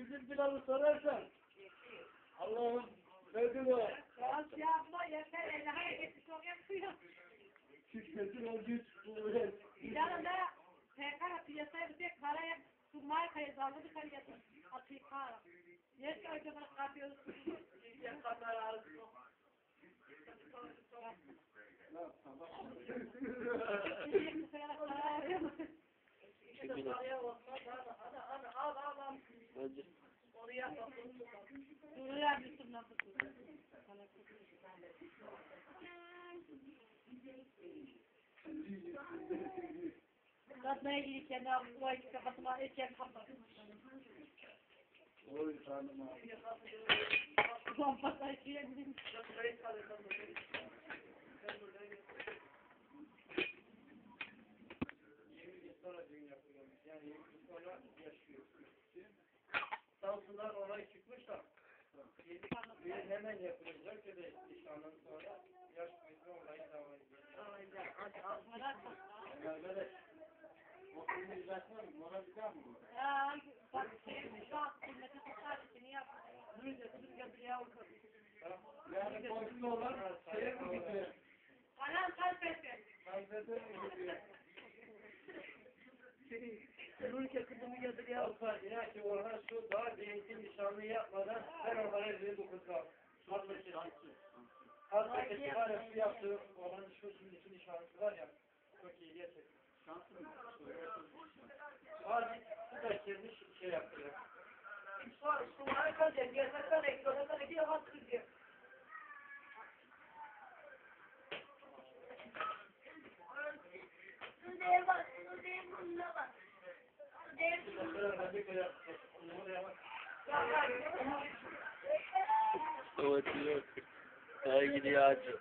Allah'ı sorarsan Allah'ın verdiği Ya yapma yeter elle hareketi çok yapıyor. şükretin o güç kuvvet. Yanında tekrar piyasaya bir tek paraya sunmaya kayıtlardı bir kare yatır. Atika. Yes öyle bana kapıyoruz. Ya kadar ağrısı. İşte Hadi. Oraya. Oraya bir nasıl Katmaya girirken ne yaptım? O iki kafasıma etken kapattım. Oy tanrım abi. Sonra düğün yapılıyormuş. Yani sonra hemen yapılacak ya da nişandan sonra yaş boyunca olayı devam. Yani arkadaş, o filmi izletmem, ona bir mı? Ya bak şey, bak, millete sokar içini yap. Rüzgar, rüzgar bir yavru. Yani komşu olan şeye mi gidiyor? Anam kalp etti. Kaybede mi gidiyor? Rüzgar kızımı götür Yoksa yine ki Orhan şu daha değişik nişanlı yapmadan ben Orhan'a dedi bu kızla. Hasbeti. Hasbeti var ya şu şimdiki nişanlısı var ya. Çok iyi gerçekten. Şanslı mı? Bazı su da kirmiş şey yapıyor. Sonra sular kalacak. Gerçekten ekranı gidiyor. Hat kızıyor. Sude'ye bak, Sude'ye burnuna bak. Sude'ye burnuna bak. Evet yok. Daha gidiyor acı.